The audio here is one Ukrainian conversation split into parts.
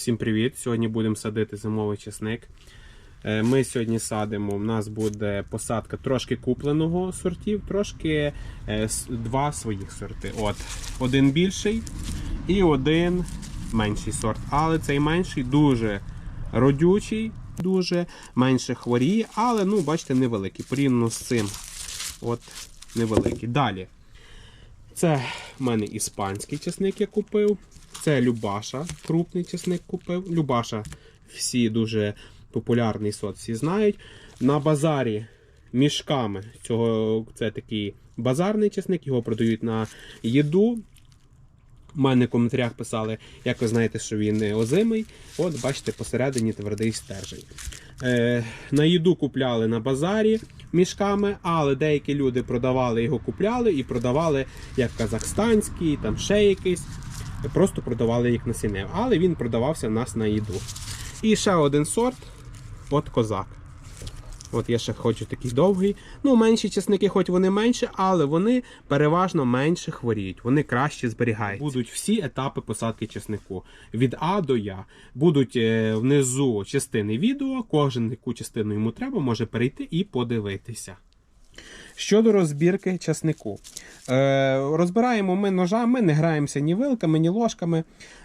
Всім привіт! Сьогодні будемо садити зимовий чесник. Е, Ми сьогодні садимо. У нас буде посадка трошки купленого сортів, трошки е, два своїх сорти. От, один більший і один менший сорт. Але цей менший дуже родючий, дуже менше хворіє, але ну, бачите, невеликий. Порівняно з цим. От невеликий. Далі. Це в мене іспанський чесник я купив. Це Любаша, крупний чесник купив. Любаша всі дуже популярний сорт, всі знають. На базарі мішками. Цього, це такий базарний чесник, його продають на їду. У мене в коментарях писали, як ви знаєте, що він озимий. От, бачите, посередині твердий стержень. Е, на їду купляли на базарі мішками, але деякі люди продавали його, купляли і продавали як казахстанський, там ще якийсь. Просто продавали як насіння. Але він продавався в нас на їду. І ще один сорт от козак. От я ще хочу такий довгий. Ну, менші чесники, хоч вони менші, але вони переважно менше хворіють. Вони краще зберігаються. Будуть всі етапи посадки чеснику. Від А до Я. Будуть е, внизу частини відео. Кожен яку частину йому треба, може перейти і подивитися. Щодо розбірки часнику. Е, розбираємо ми ножами, не граємося ні вилками, ні ложками.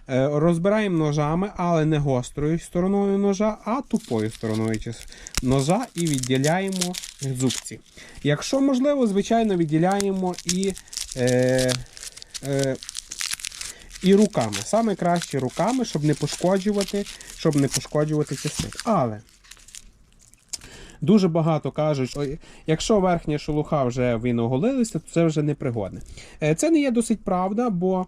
Е, розбираємо ножами, але не гострою стороною ножа, а тупою стороною ножа і відділяємо зубці. Якщо можливо, звичайно, відділяємо і, е, е, і руками. Саме краще руками, щоб не пошкоджувати, щоб не пошкоджувати часник. Але Дуже багато кажуть, що якщо верхня шелуха вже він оголилися, то це вже непригодне. Е, Це не є досить правда, бо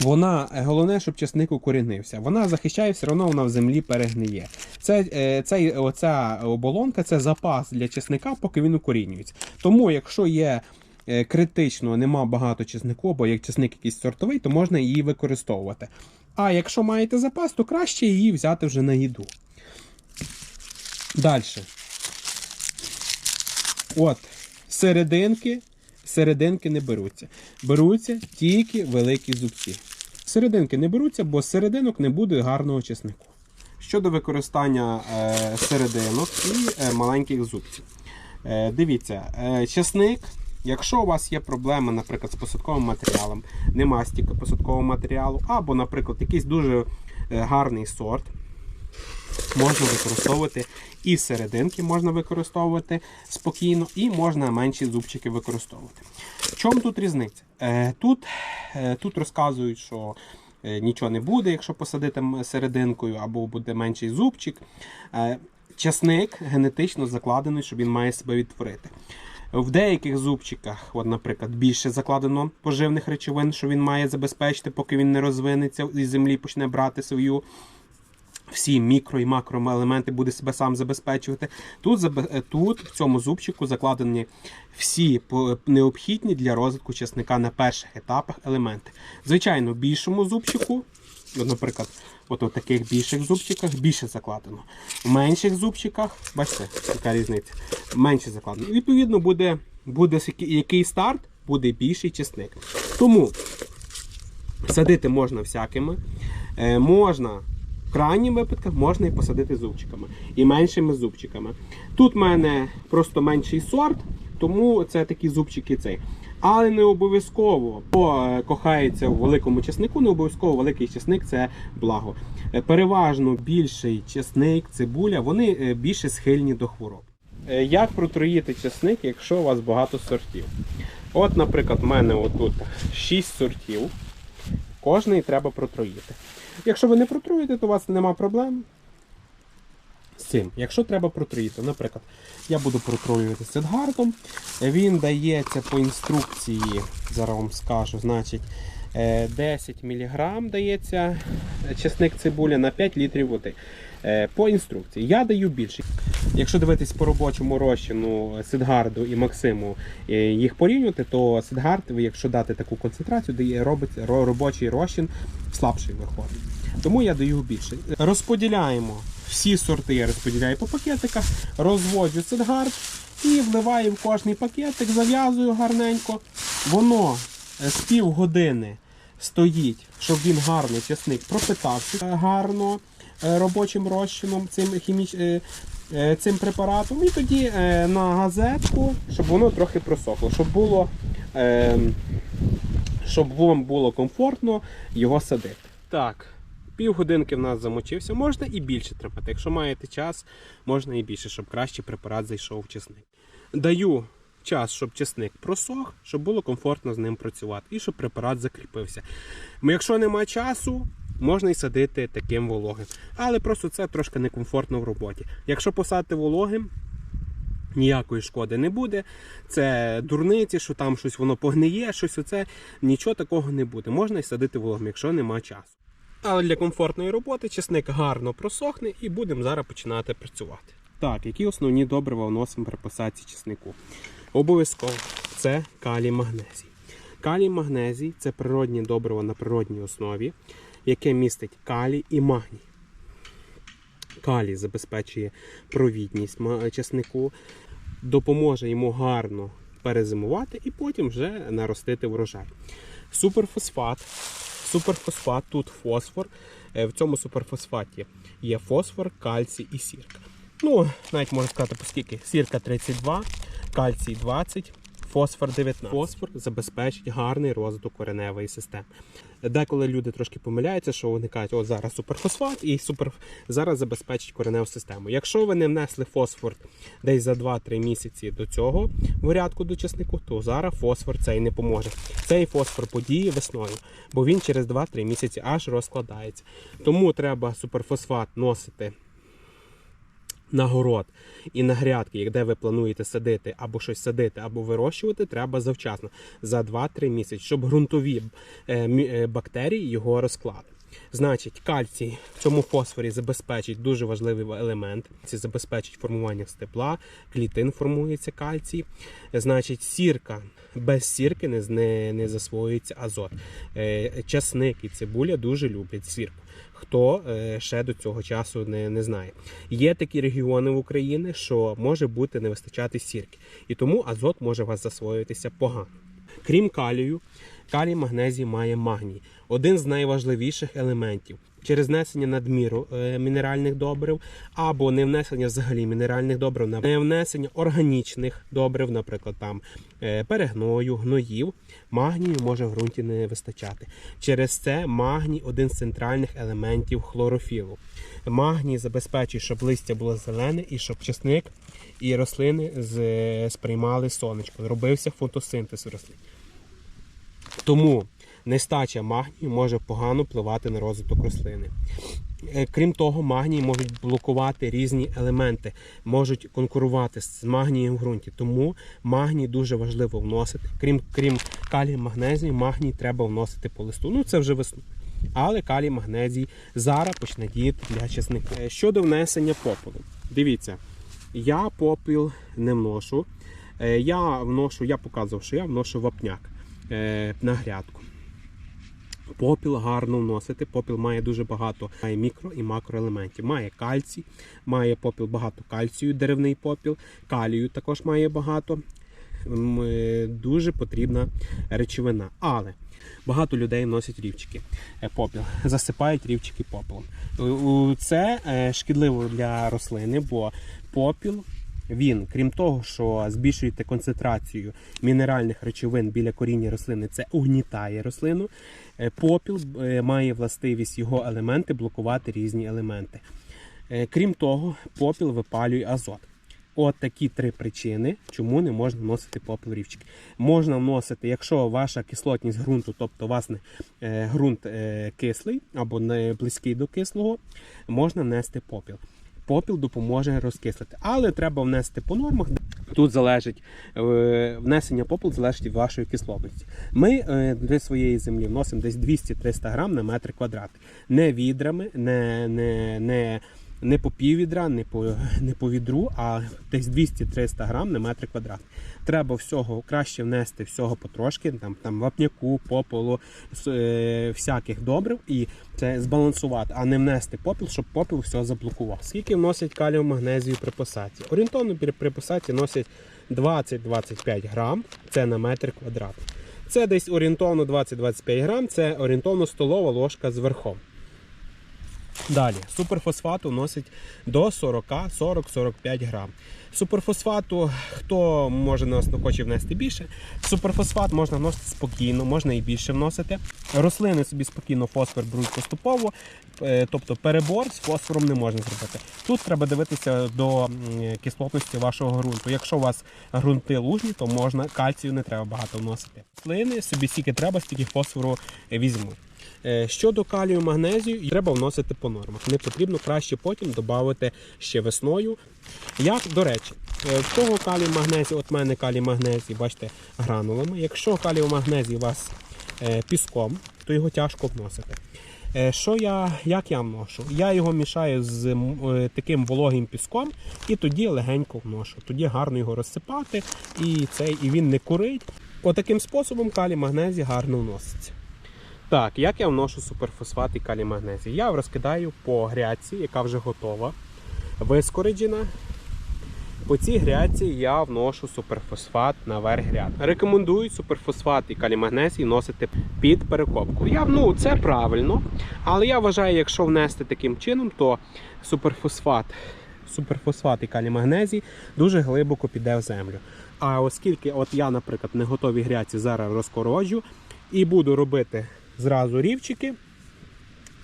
вона е, головне, щоб часник укорінився. Вона захищає, все одно вона в землі перегниє. Це, е, цей, оця оболонка це запас для часника, поки він укорінюється. Тому, якщо є критично, нема багато чеснику, або як чесник якийсь сортовий, то можна її використовувати. А якщо маєте запас, то краще її взяти вже на їду. Далі. От, серединки, серединки не беруться. Беруться тільки великі зубці. Серединки не беруться, бо серединок не буде гарного чеснику. Щодо використання е, серединок і е, маленьких зубців. Е, дивіться, чесник, якщо у вас є проблеми, наприклад, з посадковим матеріалом, нема стільки посадкового матеріалу, або, наприклад, якийсь дуже гарний сорт, можна використовувати і серединки можна використовувати спокійно, і можна менші зубчики використовувати. В чому тут різниця? Е, Тут, е, тут розказують, що е, нічого не буде, якщо посадити серединкою, або буде менший зубчик. Часник генетично закладений, що він має себе відтворити. В деяких зубчиках, от, наприклад, більше закладено поживних речовин, що він має забезпечити, поки він не розвинеться із землі почне брати свою всі мікро і макроелементи буде себе сам забезпечувати. Тут, е, тут в цьому зубчику закладені всі необхідні для розвитку часника на перших етапах елементи. Звичайно, в більшому зубчику, наприклад, от у таких більших зубчиках більше закладено. В менших зубчиках, бачите, яка різниця, менше закладено. І, Відповідно, буде, буде який- старт, буде більший часник. Тому садити можна всякими. Е, можна в крайніх випадках можна і посадити зубчиками. І меншими зубчиками. Тут в мене просто менший сорт, тому це такі зубчики цей. Але не обов'язково, бо е, кохається в великому чеснику, не обов'язково великий чесник це благо. Е, Переважно більший чесник, цибуля, вони е, більше схильні до хвороб. Як протруїти чесник, якщо у вас багато сортів? От, наприклад, в мене отут 6 сортів. Кожний треба протруїти. Якщо ви не протруїте, то у вас нема проблем з цим. Якщо треба протруїти, наприклад, я буду протруювати сидгартом. Він дається по інструкції, зараз вам скажу, значить, 10 мг дається чесник цибуля на 5 літрів води. Е, По інструкції. Я даю більше. Якщо дивитись по робочому розчину Сидгарду і Максиму е, їх порівнювати, то Сидгард, якщо дати таку концентрацію, дає робить робочий розчин слабший виходить. Тому я даю більше. Розподіляємо всі сорти, я розподіляю по пакетиках, розводжу Сидгард і вливаю в кожний пакетик, зав'язую гарненько. Воно е, з півгодини стоїть, щоб він гарно часник пропитався гарно е, робочим розчином цим хіміч... е, е, цим препаратом. І тоді на газетку, щоб воно трохи просохло, щоб було, е, щоб вам було комфортно його садити. Так, півгодинки в нас замочився, можна і більше тримати. Якщо маєте час, можна і більше, щоб краще препарат зайшов в чесник. Даю час, щоб чесник просох, щоб було комфортно з ним працювати і щоб препарат закріпився. Якщо немає часу, можна і садити таким вологим. Але просто це трошки некомфортно в роботі. Якщо посадити вологим, ніякої шкоди не буде. Це дурниці, що там щось воно погниє, щось оце. Нічого такого не буде. Можна і садити вологим, якщо немає часу. Але для комфортної роботи чесник гарно просохне і будемо зараз починати працювати. Так, які основні добрива вносимо при посадці чеснику? Обов'язково це калій магнезій. Калій магнезій це природні добриво на природній основі, яке містить калій і магній. Калій забезпечує провідність чеснику, допоможе йому гарно перезимувати і потім вже наростити врожай. Суперфосфат. Суперфосфат тут фосфор. Е, В цьому суперфосфаті є фосфор, кальцій і сірка. Ну, навіть можна сказати, оскільки сірка 32, кальцій 20, фосфор 19. Фосфор забезпечить гарний розвиток кореневої системи. Деколи люди трошки помиляються, що вони кажуть, от зараз суперфосфат і супер зараз забезпечить кореневу систему. Якщо ви не внесли фосфор десь за 2-3 місяці до цього в рядку до чеснику, то зараз фосфор цей не поможе. Цей фосфор подіє весною, бо він через 2-3 місяці аж розкладається. Тому треба суперфосфат носити на город і на грядки, де ви плануєте садити або щось садити, або вирощувати, треба завчасно за 2-3 місяці, щоб ґрунтові е, е, бактерії його розклали. Значить, кальцій в цьому фосфорі забезпечить дуже важливий елемент. Це забезпечить формування степла, клітин формується кальцій. Значить, сірка без сірки не, не, не засвоюється азот. Е, Часник і цибуля дуже люблять сірку. Хто е, ще до цього часу не, не знає. Є такі регіони в Україні, що може бути не вистачати сірки, і тому азот може у вас засвоюватися погано. Крім калію, калій магнезій має магній один з найважливіших елементів. Через внесення надміру е, мінеральних добрив або не внесення взагалі мінеральних добрив, не внесення органічних добрив, наприклад, там е, перегною, гноїв, магнію може в ґрунті не вистачати. Через це магній один з центральних елементів хлорофілу. Магній забезпечує, щоб листя було зелене і щоб чесник і рослини сприймали сонечко. Робився фотосинтез рослин. Тому нестача магнію може погано впливати на розвиток рослини. Е, Крім того, магній можуть блокувати різні елементи, можуть конкурувати з магнієм в ґрунті. Тому магній дуже важливо вносити. Крім крім калію, магнезію, магній треба вносити по листу. Ну це вже весною. Але калій, магнезій зараз почне діяти для чесника. Е, Щодо внесення попелу, дивіться, я попіл не вношу. Е, Я вношу, я показував, що я вношу вапняк на грядку. Попіл гарно вносити. Попіл має дуже багато має мікро і макроелементів. Має кальцій, має попіл багато кальцію, деревний попіл, калію також має багато. Е, Дуже потрібна речовина. Але багато людей носять рівчики е, попіл, засипають рівчики у- Це е, шкідливо для рослини, бо попіл він, крім того, що збільшуєте концентрацію мінеральних речовин біля коріння рослини, це угнітає рослину. Е, Попіл е, має властивість його елементи блокувати різні елементи. Е, Крім того, попіл випалює азот. От такі три причини, чому не можна вносити рівчики. Можна вносити, якщо ваша кислотність ґрунту, тобто у вас е, ґрунт кислий або не близький до кислого, можна внести попіл. Попіл допоможе розкислити, але треба внести по нормах. Тут залежить е, внесення попелу залежить від вашої кислотності. Ми е, для своєї землі вносимо десь 200-300 грам на метр квадратний. Не відрами, не, не, не, не по пів відра, не по, не по відру, а десь 200-300 грам на метр квадратний. Треба всього краще внести всього потрошки, там, там вапняку, попелу, е, всяких добрив і це збалансувати, а не внести попіл, щоб попіл все заблокував. Скільки вносять калію магнезію при посадці? Орієнтовно при посадці носять 20-25 грам, це на метр квадратний. Це десь орієнтовно 20-25 грам, це орієнтовно столова ложка з верхом. Далі, суперфосфату носить до 40-40-45 грам. Суперфосфату, хто може нас хоче внести більше, суперфосфат можна вносити спокійно, можна і більше вносити. Рослини собі спокійно фосфор беруть поступово, е, тобто перебор з фосфором не можна зробити. Тут треба дивитися до кислотності вашого ґрунту. Якщо у вас ґрунти лужні, то можна кальцію не треба багато вносити. Рослини собі стільки треба, стільки фосфору візьмуть. Е, Щодо калію магнезію, треба вносити по нормах. Не потрібно краще потім додати ще весною. Як, до речі, е, в кого калій магнезій, от в мене калій магнезій, бачите, гранулами. Якщо калій магнезій у вас е, піском, то його тяжко вносити. Що я, як я вношу? Я його мішаю з таким вологим піском і тоді легенько вношу. Тоді гарно його розсипати, і, цей, і він не курить. Отаким способом калій магнезій гарно вноситься. Так, як я вношу суперфосфат і калій магнезій? Я розкидаю по грядці, яка вже готова, вискореджена. По цій грядці я вношу суперфосфат на верх гряд. Рекомендую суперфосфат і калій магнезій носити під перекопку. Я, ну, це правильно, але я вважаю, якщо внести таким чином, то суперфосфат, суперфосфат і калій магнезій дуже глибоко піде в землю. А оскільки от я, наприклад, не готові грядці зараз розкороджу і буду робити зразу рівчики,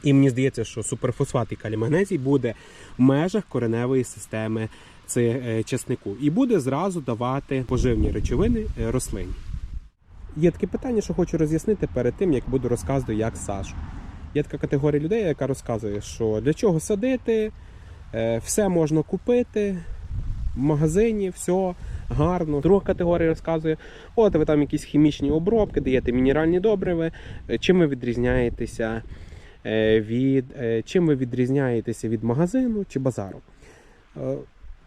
і мені здається, що суперфосфат і калій магнезій буде в межах кореневої системи е, і буде зразу давати поживні речовини е, рослині. Є таке питання, що хочу роз'яснити перед тим, як буду розказувати, як саджу. Є така категорія людей, яка розказує, що для чого садити, е, все можна купити в магазині, все гарно. Друга категорія розказує, от ви там якісь хімічні обробки, даєте мінеральні добриви, Е, чим ви відрізняєтеся е, від е, чим ви відрізняєтеся від магазину чи базару.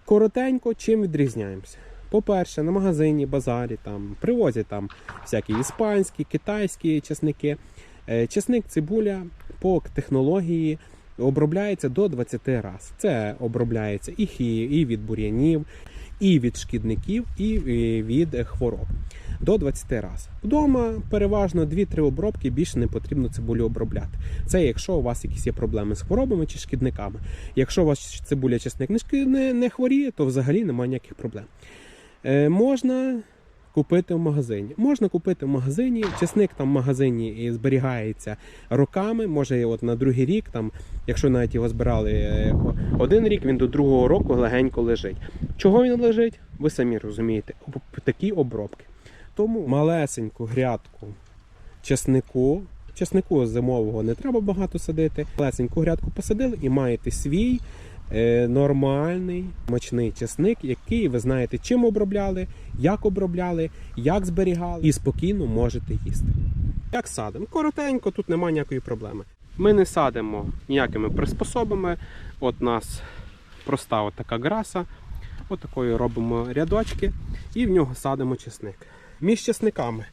Коротенько, чим відрізняємося? По-перше, на магазині, базарі там привозять там всякі іспанські, китайські чесники. Чесник, цибуля по технології обробляється до 20 разів. Це обробляється і хі, і від бур'янів, і від шкідників, і е, від е, хвороб. До 20 разів. Вдома переважно 2-3 обробки більше не потрібно цибулю обробляти. Це якщо у вас якісь є проблеми з хворобами чи шкідниками. Якщо у вас цибуля чесник не, не, хворіє, то взагалі немає ніяких проблем. Е, можна купити в магазині. Можна купити в магазині. Чесник там в магазині зберігається роками. Може, от на другий рік, там, якщо навіть його збирали е, один рік, він до другого року легенько лежить. Чого він лежить? Ви самі розумієте. Такі обробки. Тому малесеньку грядку чеснику. Чеснику зимового не треба багато садити. Малесеньку грядку посадили і маєте свій нормальний мочний чесник, який ви знаєте, чим обробляли, як обробляли, як зберігали, і спокійно можете їсти. Як садимо? Коротенько, тут немає ніякої проблеми. Ми не садимо ніякими приспособами. От у нас проста така граса. От робимо рядочки і в нього садимо чесник. Між чесниками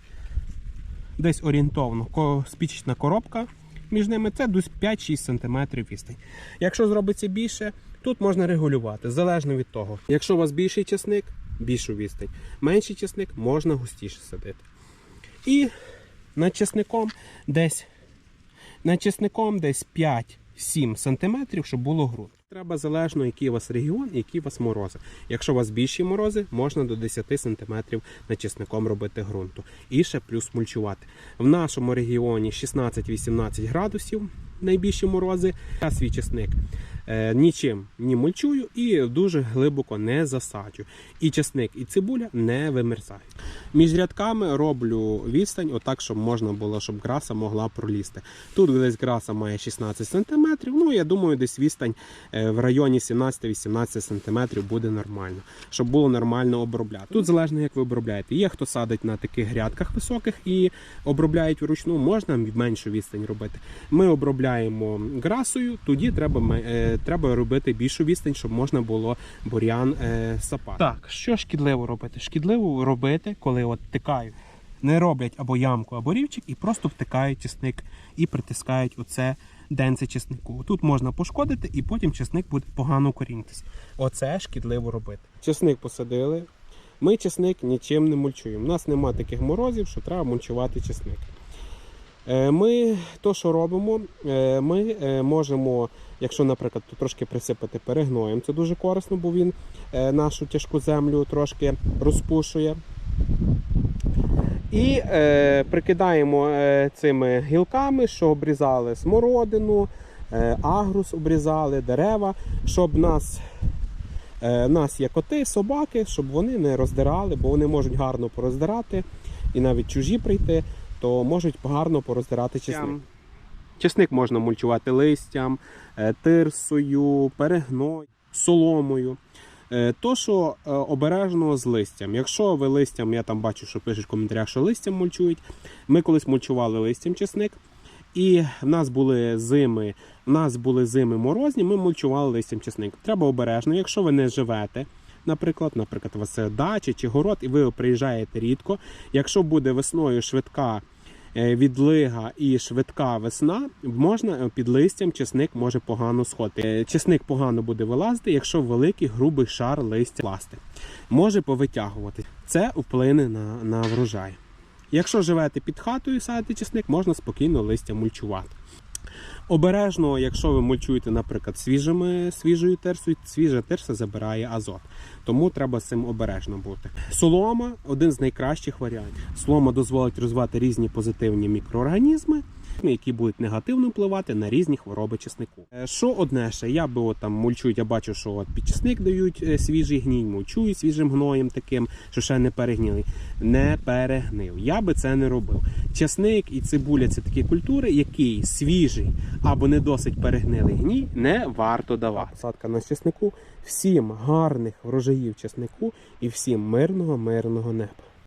десь орієнтовно спічечна коробка. Між ними це десь 5-6 см відстань. Якщо зробиться більше, тут можна регулювати, залежно від того. Якщо у вас більший чесник, більшу відстань. Менший чесник можна густіше садити. І над чесником десь над чесником десь 5-7 см, щоб було ґрунт. Треба залежно, який у вас регіон і які у вас морози. Якщо у вас більші морози, можна до 10 см над чесником робити ґрунту. І ще плюс мульчувати. В нашому регіоні 16-18 градусів найбільші морози. Я свій чесник нічим не мульчую і дуже глибоко не засаджу. І чесник, і цибуля не вимерзають. Між рядками роблю відстань, отак, щоб можна було, щоб граса могла пролізти. Тут десь граса має 16 см. Ну я думаю, десь відстань е, в районі 17-18 см буде нормально, щоб було нормально обробляти. Тут залежно, як ви обробляєте. Є хто садить на таких грядках високих і обробляють вручну, можна меншу відстань робити. Ми обробляємо грасою, тоді треба, е, треба робити більшу відстань, щоб можна було бур'ян е, сапати. Так, що шкідливо робити? Шкідливо робити, коли от тикають. Не роблять або ямку, або рівчик і просто втикають чесник і притискають оце денце чеснику. Тут можна пошкодити і потім чесник буде погано корінитися. Оце шкідливо робити. Чесник посадили, Ми чесник нічим не мульчуємо. У нас нема таких морозів, що треба мульчувати чесник. Е, Ми то, що робимо, е, ми е, можемо, якщо, наприклад, трошки присипати перегноєм, це дуже корисно, бо він нашу тяжку землю трошки розпушує. І е, прикидаємо цими гілками, що обрізали смородину, е, агрус обрізали, дерева, щоб нас, е, нас є коти, собаки, щоб вони не роздирали, бо вони можуть гарно пороздирати, і навіть чужі прийти, то можуть гарно пороздирати чесник. Чесник можна мульчувати листям, е, тирсою, перегной, соломою. Е, То, що е, обережно з листям. Якщо ви листям, я там бачу, що пишуть в коментарях, що листям мульчують. Ми колись мульчували листям чесник, і в нас були зими, в нас були зими морозні, ми мульчували листям чесник. Треба обережно, якщо ви не живете. Наприклад, наприклад, у вас дача чи город, і ви приїжджаєте рідко. Якщо буде весною швидка е, відлига і швидка весна, можна е, під листям чесник може погано сходити. Е, Чесник погано буде вилазити, якщо великий грубий шар листя класти. Може повитягувати. Це вплине на, на врожай. Якщо живете під хатою садите чесник, можна спокійно листя мульчувати. Обережно, якщо ви мульчуєте, наприклад, свіжими, свіжою терсою, свіжа терса забирає азот. Тому треба з цим обережно бути. Солома один з найкращих варіантів. Солома дозволить розвивати різні позитивні мікроорганізми, які будуть негативно впливати на різні хвороби чеснику. Е, Що одне ще, я би от, там мульчують, я бачу, що от під чесник дають е, свіжий гній, мульчують свіжим гноєм таким, що ще не перегнілий. Не перегнив. Я би це не робив. Чесник і цибуля це такі культури, які свіжий або не досить перегнилий гній не варто давати. Посадка на чеснику. Всім гарних врожаїв чеснику і всім мирного, мирного неба.